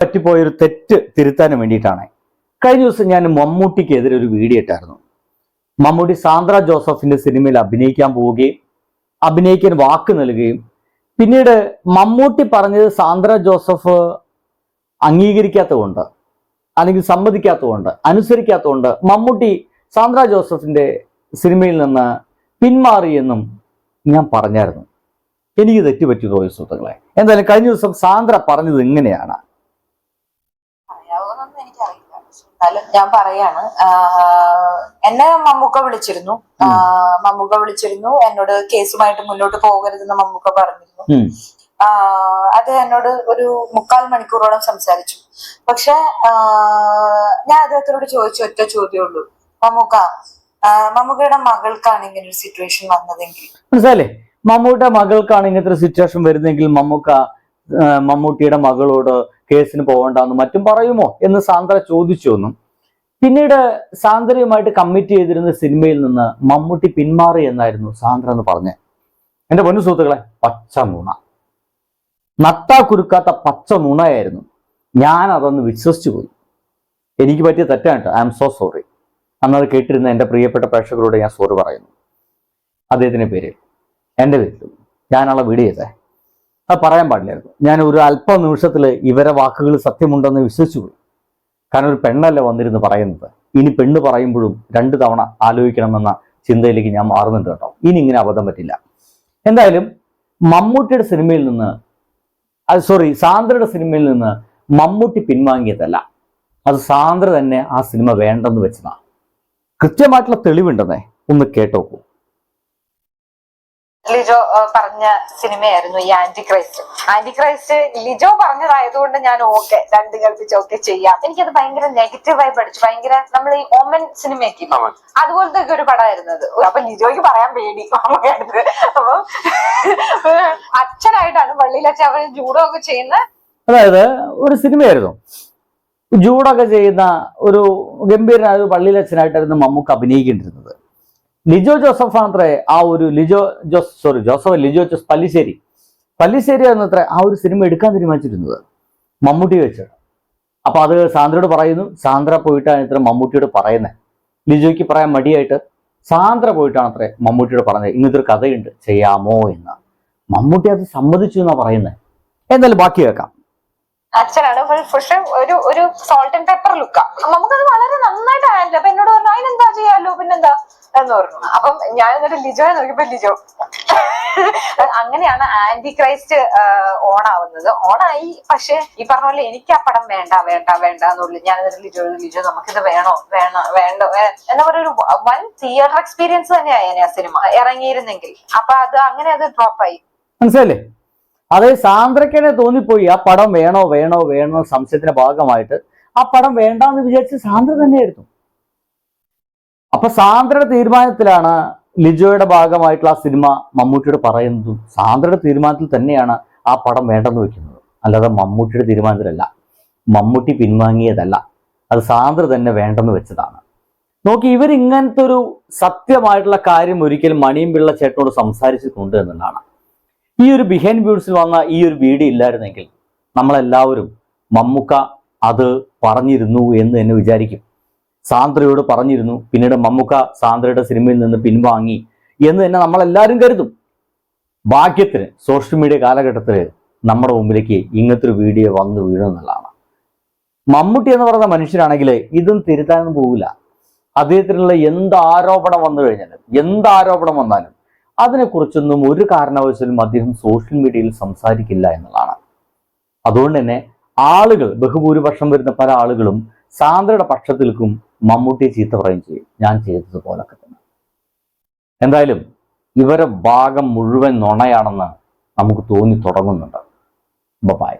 പറ്റിപ്പോയൊരു തെറ്റ് തിരുത്താൻ വേണ്ടിയിട്ടാണ്. കഴിഞ്ഞ ദിവസം ഞാൻ മമ്മൂട്ടിക്കെതിരെ ഒരു വീഡിയോ ഇട്ടായിരുന്നു. മമ്മൂട്ടി സാന്ദ്ര ജോസഫിന്റെ സിനിമയിൽ അഭിനയിക്കാൻ പോവുകയും അഭിനയിക്കാൻ വാക്ക് നൽകുകയും പിന്നീട് മമ്മൂട്ടി പറഞ്ഞത് സാന്ദ്ര ജോസഫ് അംഗീകരിക്കാത്തതുകൊണ്ട് അല്ലെങ്കിൽ സമ്മതിക്കാത്തതുകൊണ്ട് അനുസരിക്കാത്തതുകൊണ്ട് മമ്മൂട്ടി സാന്ദ്ര ജോസഫിന്റെ സിനിമയിൽ നിന്ന് പിന്മാറിയെന്നും ഞാൻ പറഞ്ഞായിരുന്നു. എനിക്ക് തെറ്റുപറ്റി പോയ സുഹൃത്തുക്കളെ? എന്തായാലും കഴിഞ്ഞ ദിവസം സാന്ദ്ര പറഞ്ഞത് ഇങ്ങനെയാണ്. എന്നാലും ഞാൻ പറയാണ്. എന്നെ മമ്മൂക്ക വിളിച്ചിരുന്നു. മമ്മൂക്ക വിളിച്ചിരുന്നു. എന്നോട് കേസുമായിട്ട് മുന്നോട്ട് പോകരുതെന്ന് മമ്മൂക്ക പറഞ്ഞിരുന്നു. അത് എന്നോട് ഒരു മുക്കാൽ മണിക്കൂറോളം സംസാരിച്ചു. പക്ഷെ ഞാൻ അദ്ദേഹത്തിനോട് ചോദിച്ച ഒറ്റ ചോദ്യമേ ഉള്ളൂ. മമ്മൂക്ക മമ്മൂക്കയുടെ മകൾക്കാണ് ഇങ്ങനെ ഒരു സിറ്റുവേഷൻ വന്നതെങ്കിൽ? മനസ്സിലല്ലേ മമ്മൂട്ടിയുടെ മകൾക്കാണ് ഇങ്ങനത്തെ ഒരു സിറ്റുവേഷൻ വരുന്നെങ്കിൽ മമ്മൂക്ക മമ്മൂട്ടിയുടെ മകളോട് കേസിന് പോകണ്ടെന്നും മറ്റും പറയുമോ എന്ന് സാന്ദ്ര ചോദിച്ചു എന്നും പിന്നീട് സാന്ദ്രയുമായിട്ട് കമ്മിറ്റ് ചെയ്തിരുന്ന സിനിമയിൽ നിന്ന് മമ്മൂട്ടി പിന്മാറി എന്നായിരുന്നു സാന്ദ്ര എന്ന് പറഞ്ഞത്. എന്റെ പൊന്നു സുഹൃത്തുക്കളെ പച്ച നുണ. നട്ടാ കുരുക്കാത്ത പച്ച നുണയായിരുന്നു. ഞാൻ അതൊന്ന് വിശ്വസിച്ചു പോയി. എനിക്ക് പറ്റിയ തെറ്റാണ് ഐ ആം സോ സോറി അന്നത് കേട്ടിരുന്ന എന്റെ പ്രിയപ്പെട്ട പ്രേക്ഷകരോട് ഞാൻ സോറി പറയുന്നു. അദ്ദേഹത്തിന്റെ പേര് എന്റെ പേരിലും. ഞാനുള്ള വീട് ചെയ്തേ. അത് പറയാൻ പാടില്ലായിരുന്നു ഞാൻ ഒരു അല്പ നിമിഷത്തിൽ ഇവരെ വാക്കുകൾ സത്യമുണ്ടെന്ന് വിശ്വസിച്ചു കാരണം ഒരു പെണ്ണല്ല വന്നിരുന്ന് പറയുന്നത്. ഇനി പെണ്ണ് പറയുമ്പോഴും രണ്ട് തവണ ആലോചിക്കണമെന്ന ചിന്തയിലേക്ക് ഞാൻ മാറുന്നുണ്ട് കേട്ടോ. ഇനി ഇങ്ങനെ അബദ്ധം പറ്റില്ല. എന്തായാലും മമ്മൂട്ടിയുടെ സിനിമയിൽ നിന്ന് സോറി സാന്ദ്രയുടെ സിനിമയിൽ നിന്ന് മമ്മൂട്ടി പിൻവാങ്ങിയതല്ല. അത് സാന്ദ്ര തന്നെ ആ സിനിമ വേണ്ടെന്ന് വെച്ചതാണ് കൃത്യമായിട്ടുള്ള തെളിവുണ്ടെന്നേ ഒന്ന് കേട്ടോക്കൂ. ലിജോ പറഞ്ഞ സിനിമയായിരുന്നു ഈ Antichrist Antichrist Lijo പറഞ്ഞതായതുകൊണ്ട് ഞാൻ ഓക്കെ രണ്ട് കൽപ്പിച്ച് ഓക്കെ ചെയ്യാം. എനിക്കത് ഭയങ്കര നെഗറ്റീവായി പഠിച്ചു ഭയങ്കര നമ്മൾ ഈ ഓമൻ സിനിമയൊക്കെ അതുപോലത്തെ ഒക്കെ ഒരു പടമായിരുന്നു. അത് അപ്പൊ ലിജോയ്ക്ക് പറയാൻ പേടി. അമ്മയടുത്ത് അപ്പൊ അച്ഛനായിട്ടാണ് പള്ളിയിലച്ഛൻ അവർ ജൂഡോ ഒക്കെ ചെയ്യുന്ന അതായത് ഒരു സിനിമയായിരുന്നു. ജൂഡൊക്കെ ചെയ്യുന്ന ഒരു ഗംഭീരനായ ഒരു പള്ളിയിലച്ഛനായിട്ടായിരുന്നു മമ്മൂക്ക് അഭിനയിക്കേണ്ടിരുന്നത് ലിജോ ജോസഫ് ആണത്രേ ആ ഒരു ലിജോ ജോസ് സോറി ജോസഫ് ലിജോ ജോസ് പല്ലിശ്ശേരി. പല്ലിശ്ശേരി എന്നത്രേ ആ ഒരു സിനിമ എടുക്കാൻ തീരുമാനിച്ചിരുന്നത് മമ്മൂട്ടി വെച്ച് അപ്പൊ അത് സാന്ദ്രയോട് പറയുന്നു. സാന്ദ്ര പോയിട്ടാണ് ഇത്ര മമ്മൂട്ടിയോട് പറയുന്നത് ലിജോയ്ക്ക് പറയാൻ മടിയായിട്ട് സാന്ദ്ര പോയിട്ടാണ് അത്ര മമ്മൂട്ടിയോട് പറഞ്ഞത്. ഇങ്ങനത്തെ കഥയുണ്ട്. ചെയ്യാമോ എന്ന്. മമ്മൂട്ടി അത് സമ്മതിച്ചു എന്നാ പറയുന്നത് എന്തായാലും ബാക്കി കേൾക്കാം. അച്ഛനാണ് ഒരു ഒരു സോൾട്ട് ആൻഡ് പെപ്പർ ലുക്കാ നമുക്കത് വളരെ നന്നായിട്ട് ഹാൻഡിൽ എന്നോട് പറഞ്ഞു അതിനെന്താ ചെയ്യാലോ പിന്നെന്താ എന്ന് പറഞ്ഞു അപ്പം ഞാൻ എന്നിട്ട് ലിജോയെ നോക്കിയപ്പോ ലിജോ അങ്ങനെയാണ് ആന്റി ക്രൈസ്റ്റ് ഓണാവുന്നത്. ഓണായി പക്ഷെ ഈ പറഞ്ഞ പോലെ എനിക്ക് ആ പടം വേണ്ട വേണ്ട വേണ്ട എന്നുള്ളു. ഞാൻ എന്നിട്ട് ലിജോ ലിജോ നമുക്കിത് വേണോ? വേണ വേണ്ട എന്ന പറയുക ഒരു വൺ തിയേറ്റർ എക്സ്പീരിയൻസ് തന്നെയായി ആ സിനിമ ഇറങ്ങിയിരുന്നെങ്കിൽ. അപ്പൊ അത് അങ്ങനെ അത് ഡ്രോപ്പായി മനസ്സിലല്ലേ അതേ സാന്ദ്രക്കനെ തോന്നിപ്പോയി ആ പടം വേണോ വേണോ വേണോ സംശയത്തിന്റെ ഭാഗമായിട്ട്. ആ പടം വേണ്ടാന്ന് വിചാരിച്ച് സാന്ദ്ര തന്നെയായിരുന്നു. അപ്പൊ സാന്ദ്രയുടെ തീരുമാനത്തിലാണ് ലിജോയുടെ ഭാഗമായിട്ടുള്ള ആ സിനിമ മമ്മൂട്ടിയോട് പറയുന്നതും സാന്ദ്രയുടെ തീരുമാനത്തിൽ തന്നെയാണ് ആ പടം വേണ്ടെന്ന് വെക്കുന്നത്. അല്ലാതെ മമ്മൂട്ടിയുടെ തീരുമാനത്തിലല്ല. മമ്മൂട്ടി പിൻവാങ്ങിയതല്ല. അത് സാന്ദ്ര തന്നെ വേണ്ടെന്ന് വെച്ചതാണ്. നോക്കി ഇവർ ഇങ്ങനത്തെ ഒരു സത്യമായിട്ടുള്ള കാര്യം ഒരിക്കലും മണിയും പിള്ള ചേട്ടനോട് സംസാരിച്ചിട്ടുണ്ട് എന്നുള്ളതാണ്. ഈ ഒരു ബിഹൈൻഡ് വ്യൂസിൽ വന്ന ഈ ഒരു വീഡിയോ ഇല്ലായിരുന്നെങ്കിൽ നമ്മളെല്ലാവരും മമ്മൂക്ക അത് പറഞ്ഞിരുന്നു എന്ന് തന്നെ വിചാരിക്കും. സാന്ദ്രയോട് പറഞ്ഞിരുന്നു. പിന്നീട് മമ്മുക്ക സാന്ദ്രയുടെ സിനിമയിൽ നിന്ന് പിൻവാങ്ങി എന്ന് തന്നെ നമ്മളെല്ലാവരും കരുതും. ഭാഗ്യത്തിന് സോഷ്യൽ മീഡിയ കാലഘട്ടത്തിൽ നമ്മുടെ മുമ്പിലേക്ക് ഇങ്ങനത്തെ ഒരു വീഡിയോ വന്ന് വീഴുന്നുള്ളതാണ് മമ്മൂട്ടി എന്ന് പറയുന്ന മനുഷ്യനാണെങ്കിൽ ഇതും തിരുത്താനൊന്നും പോകില്ല അദ്ദേഹത്തിനുള്ള എന്ത് ആരോപണം വന്നു കഴിഞ്ഞാലും എന്ത് ആരോപണം വന്നാലും അതിനെക്കുറിച്ചൊന്നും ഒരു കാരണവശാലും അദ്ദേഹം സോഷ്യൽ മീഡിയയിൽ സംസാരിക്കില്ല എന്നുള്ളതാണ്. അതുകൊണ്ട് തന്നെ ആളുകൾ ബഹുഭൂരിപക്ഷം വരുന്ന പല ആളുകളും സാന്ദ്രയുടെ പക്ഷത്തിൽക്കും മമ്മൂട്ടിയെ ചീത്ത പറയും ചെയ്യും. ഞാൻ ചെയ്തതുപോലൊക്കെ തന്നെ. എന്തായാലും ഇവരെ ഭാഗം മുഴുവൻ നുണയാണെന്ന് നമുക്ക് തോന്നി തുടങ്ങുന്നുണ്ട്. ബൈ